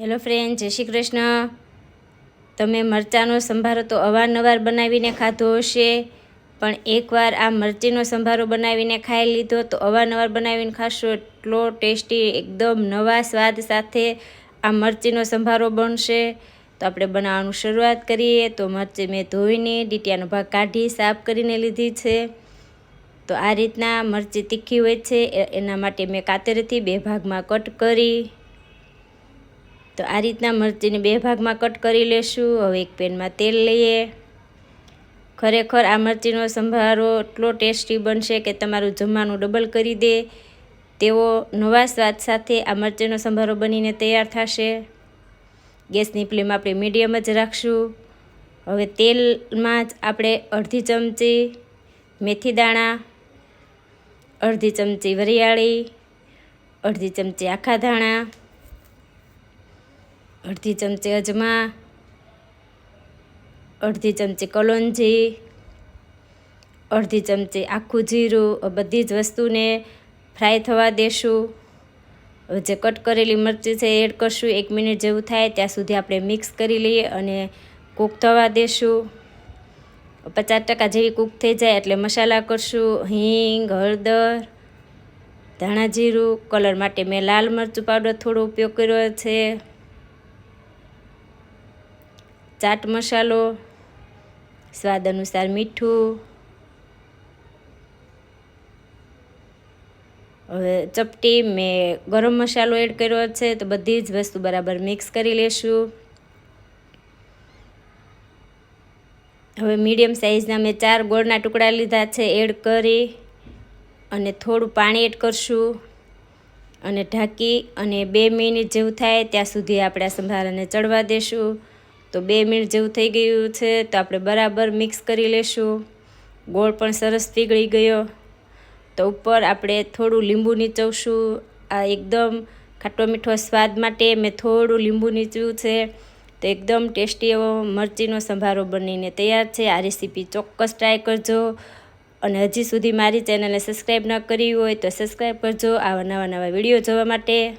Hello friend, જય શ્રી કૃષ્ણ. તમે મરચાંનો સંભારો તો અવારનવાર બનાવીને ખાધો હશે, પણ એકવાર આ મરચીનો સંભારો બનાવીને ખાઈ લીધો તો અવારનવાર બનાવીને ખાશો. એટલો ટેસ્ટી, એકદમ નવા સ્વાદ સાથે આ મરચીનો સંભારો બનશે. તો આપણે બનાવવાનું શરૂઆત કરીએ. તો મરચી મેં ધોઈને ડીટિયાનો ભાગ કાઢી, સાફ કરીને લીધી છે. તો આ રીતના મરચી તીખી હોય છે. એના માટે મેં કાતરથી બે ભાગમાં કટ કરી તો આ રીતના મરચીને બે ભાગમાં કટ કરી લેશું. હવે એક પેનમાં તેલ લઈએ. ખરેખર આ મરચીનો સંભારો એટલો ટેસ્ટી બનશે કે તમારું જમવાનું ડબલ કરી દે. તેવો નવા સ્વાદ સાથે આ મરચીનો સંભારો બનીને તૈયાર થશે. ગેસની ફ્લેમ આપણે મીડિયમ જ રાખશું. હવે તેલમાં જ આપણે અડધી ચમચી મેથી દાણા, અડધી ચમચી વરિયાળી, અડધી ચમચી આખા ધાણા અડધી ચમચી અજમા, અડધી ચમચી કલોંજી, અડધી ચમચી આખું જીરું બધી જ વસ્તુને ફ્રાય થવા દેશું. જે કટ કરેલી મરચી છે એડ કરશું. એક મિનિટ જેવું થાય ત્યાં સુધી આપણે મિક્સ કરી લઈએ અને કૂક થવા દેશું. પચાસ ટકા જેવી કૂક થઈ જાય એટલે મસાલા કરશું. હિંગ, હળદર, ધાણા જીરું. કલર માટે મેં લાલ મરચું પાવડર થોડો ઉપયોગ કર્યો છે. ચાટ મસાલો, સ્વાદ અનુસાર મીઠું, હવે ચપટી મેં ગરમ મસાલો એડ કર્યો છે, તો બધી જ વસ્તુ બરાબર મિક્સ કરી લેશું. હવે મીડિયમ સાઇઝના મેં ચાર ગોળના ટુકડા લીધા છે એડ કરી અને થોડું પાણી એડ કરશું અને ઢાંકી અને બે મિનિટ જેવું થાય ત્યાં સુધી આપણે આ સંભારાને ચડવા દેશું. તો બે મિનિટ જેવું થઈ ગયું છે તો આપણે બરાબર મિક્સ કરી લેશું. ગોળ પણ સરસ પીગળી ગયો. તો ઉપર આપણે થોડું લીંબુ નીચવશું. આ એકદમ ખાટો મીઠો સ્વાદ માટે મેં થોડું લીંબુ નીચવ્યું છે. તો એકદમ ટેસ્ટી એવો મરચીનો સંભારો બનીને તૈયાર છે. આ રેસીપી ચોક્કસ ટ્રાય કરજો. અને હજી સુધી મારી ચેનલને સબસ્ક્રાઈબ ન કરી હોય તો સબસ્ક્રાઈબ કરજો. આવા નવા નવા વીડિયો જોવા માટે.